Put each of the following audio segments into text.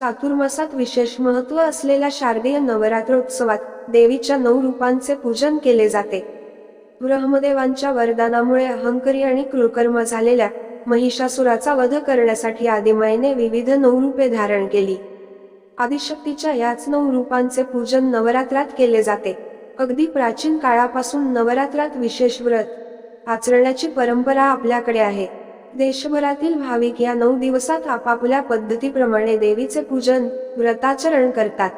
चातुर्मासात विशेष महत्त्व असलेल्या शारदीय नवरात्रोत्सवात देवीच्या नऊ रूपांचे पूजन केले जाते. ब्रह्मदेवांच्या वरदानामुळे अहंकरी आणि कृकर्म झालेल्या महिषासुराचा वध करण्यासाठी आदिमायेने विविध नऊ रूपे धारण केली. आदिशक्तीच्या याच नऊ रूपांचे पूजन नवरात्रात केले जाते. अगदी प्राचीन काळापासून नवरात्रात विशेष व्रत आचरण्याची परंपरा आपल्याकडे आहे. देशभरातील भाविक या नऊ दिवसात आपापल्या पद्धतीप्रमाणे देवीचे पूजन व्रताचरण करतात.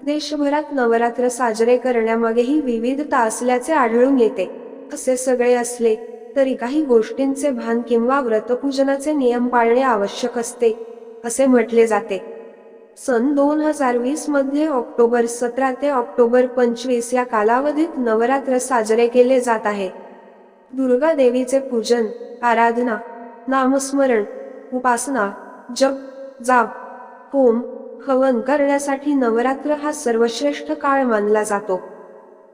देशभरात नवरात्र साजरे करण्यामागेही विविधता असल्याचे आढळून येते. असे सगळे असले तरी काही गोष्टींचे भान किंवा व्रतपूजनाचे नियम पाळणे आवश्यक असते असे म्हटले जाते. सन दोन हजार वीसमध्ये ऑक्टोबर सतरा ते ऑक्टोबर पंचवीस या कालावधीत नवरात्र साजरे केले जात आहे. दुर्गा देवीचे पूजन आराधना नामस्मरण उपासना जप जाप होम हवन करण्यासाठी नवरात्र हा सर्वश्रेष्ठ काळ मानला जातो.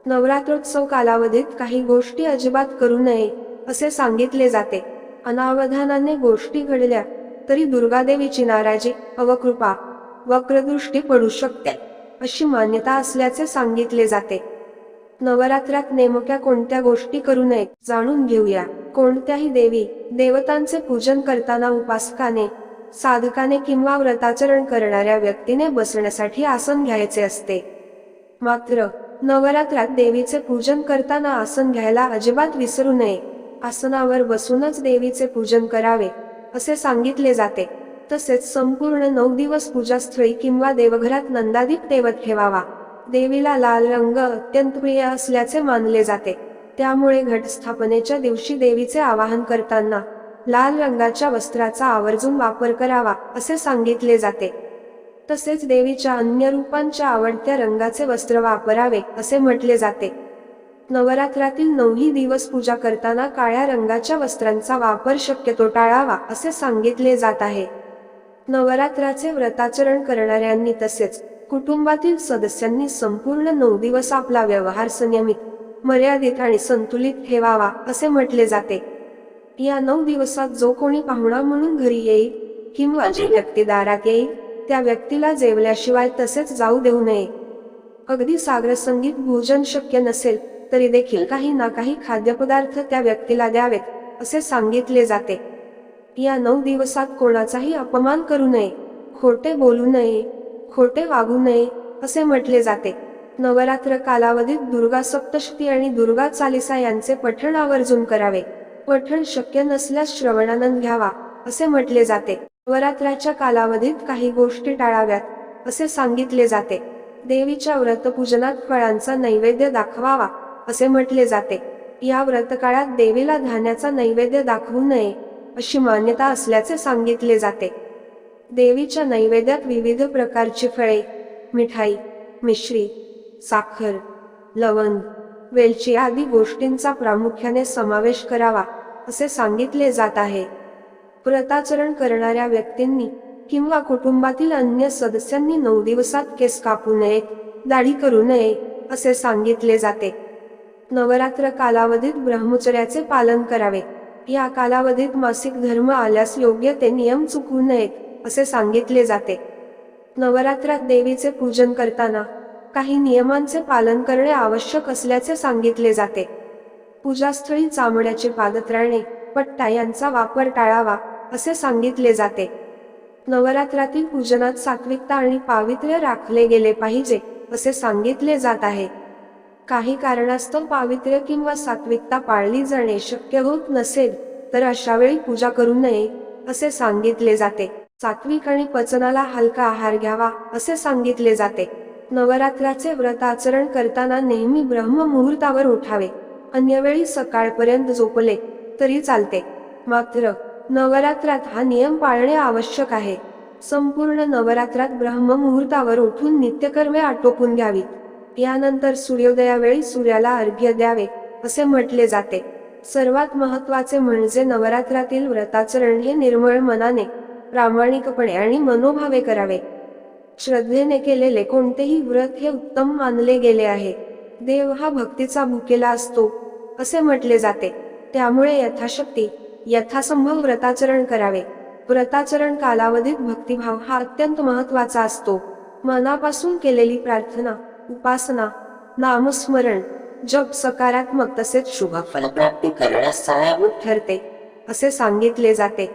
नवरात्रोत्सव कालावधीत काही गोष्टी अजिबात करू नये असे सांगितले जाते. अनावधानाने गोष्टी घडल्या तरी दुर्गादेवीची नाराजी अवकृपा वक्रदृष्टी पडू शकते अशी मान्यता असल्याचे सांगितले जाते. नवरात्रात नेमक्या कोणत्या गोष्टी करू नयेत जाणून घेऊया. कोणत्याही देवी देवतांचे पूजन करताना उपासकाने साधकाने किंवा व्रताचरण करणाऱ्या व्यक्तीने बसण्यासाठी आसन घ्यायचे असते. मात्र नवरात्रात देवीचे पूजन करताना आसन घ्यायला अजिबात विसरू नये. आसनावर बसूनच देवीचे पूजन करावे असे सांगितले जाते. तसेच संपूर्ण नऊ दिवस पूजास्थळी किंवा देवघरात नंदादीप तेवत ठेवावा. देवीला लाल रंग अत्यंत प्रिय असल्याचे मानले जाते. त्यामुळे घटस्थापनेच्या दिवशी देवीचे आवाहन करताना लाल रंगाच्या वस्त्राचा आवर्जून वापर करावा असे सांगितले जाते. तसेच देवीच्या अन्य रूपांच्या आवडत्या रंगाचे वस्त्र वापरावे असे म्हटले जाते. नवरात्रातील नऊही दिवस पूजा करताना काळ्या रंगाच्या वस्त्रांचा वापर शक्यतो टाळावा असे सांगितले जात आहे. नवरात्राचे व्रताचरण करणाऱ्यांनी तसेच कुटुंबातील सदस्यांनी संपूर्ण नऊ दिवस आपला व्यवहार संयमित मर्यादित आणि संतुलित ठेवावा असे म्हटले जाते. या नऊ दिवसात जो कोणी पाहुणा म्हणून घरी येईल किंवा जी व्यक्ती दारात येईल त्या व्यक्तीला जेवल्याशिवाय तसेच जाऊ देऊ नये. अगदी सागर संगीत भोजन शक्य नसेल तरी देखील काही ना काही खाद्यपदार्थ त्या व्यक्तीला द्यावेत असे सांगितले जाते. या नऊ दिवसात कोणाचाही अपमान करू नये खोटे बोलू नये खोटे वागू नये असे म्हटले जाते. नवरात्र कालावधीत दुर्गा सप्तशती आणि दुर्गा चालिसा यांचे पठण आवर्जून करावे. पठण शक्य नसल्यास श्रवणानंद घ्यावा असे म्हटले जाते. नवरात्राच्या कालावधीत काही गोष्टी टाळाव्यात असे सांगितले जाते. देवीच्या व्रतपूजनात फळांचा नैवेद्य दाखवावा असे म्हटले जाते. या व्रतकाळात देवीला धान्याचा नैवेद्य दाखवू नये अशी मान्यता असल्याचे सांगितले जाते. देवीच्या नैवेद्यात विविध प्रकारची फळे मिठाई मिश्री साखर लवंग वेलची आदी गोष्टींचा प्रामुख्याने समावेश करावा असे सांगितले जात आहे. व्रताचरण करणाऱ्या व्यक्तींनी किंवा कुटुंबातील अन्य सदस्यांनी नऊ दिवसात केस कापू नयेत दाढी करू नये असे सांगितले जाते. नवरात्र कालावधीत ब्रह्मचर्याचे पालन करावे. या कालावधीत मासिक धर्म आल्यास योग्य ते नियम चुकू नयेत असे सांगितले जाते. नवरात्रात देवीचे पूजन करताना काही नियमांचे पालन करणे आवश्यक असल्याचे सांगितले जाते. पूजास्थळी चामड्याचे पादत्राणे पट्टा यांचा वापर टाळावा असे सांगितले जाते. नवरात्रातील पूजनात सात्विकता आणि पावित्र्य राखले गेले पाहिजे असे सांगितले जात आहे. काही कारणास्तव पावित्र्य किंवा सात्विकता पाळली जाणे शक्य होत नसेल तर अशा वेळी पूजा करू नये असे सांगितले जाते. सात्विक आणि पचनाला हलका आहार घ्यावा असे सांगितले जाते. नवरात्राचे व्रत आचरण करताना नेहमी ब्रह्ममुहूर्तावर उठावे. अन्यवेळी सकाळपर्यंत झोपले तरी चालते. मात्र नवरात्रात हा नियम पाळणे आवश्यक आहे. संपूर्ण नवरात्रात ब्रह्ममुहूर्तावर उठून नित्यकर्मे आटोपून घ्यावीत. यानंतर सूर्योदयावेळी सूर्याला अर्घ्य द्यावे असे म्हटले जाते. सर्वात महत्त्वाचे म्हणजे नवरात्रातील व्रताचरण हे निर्मळ मनाने प्रामाणिकपणे आणि मनोभावे करावे. श्रद्धेने केलेले कोणतेही व्रत हे उत्तम मानले गेले आहे. देव हा भक्तीचा भुकेला असतो असे म्हटले जाते. त्यामुळे यथाशक्ती यथासंभव व्रताचरण करावे. व्रताचरण कालावधीत भक्तिभाव हा अत्यंत महत्त्वाचा असतो. मनापासून केलेली प्रार्थना उपासना नामस्मरण जप सकारात्मक तसेच शुभ फलप्राप्ती करण्यास सहाय्यभूत ठरते असे सांगितले जाते.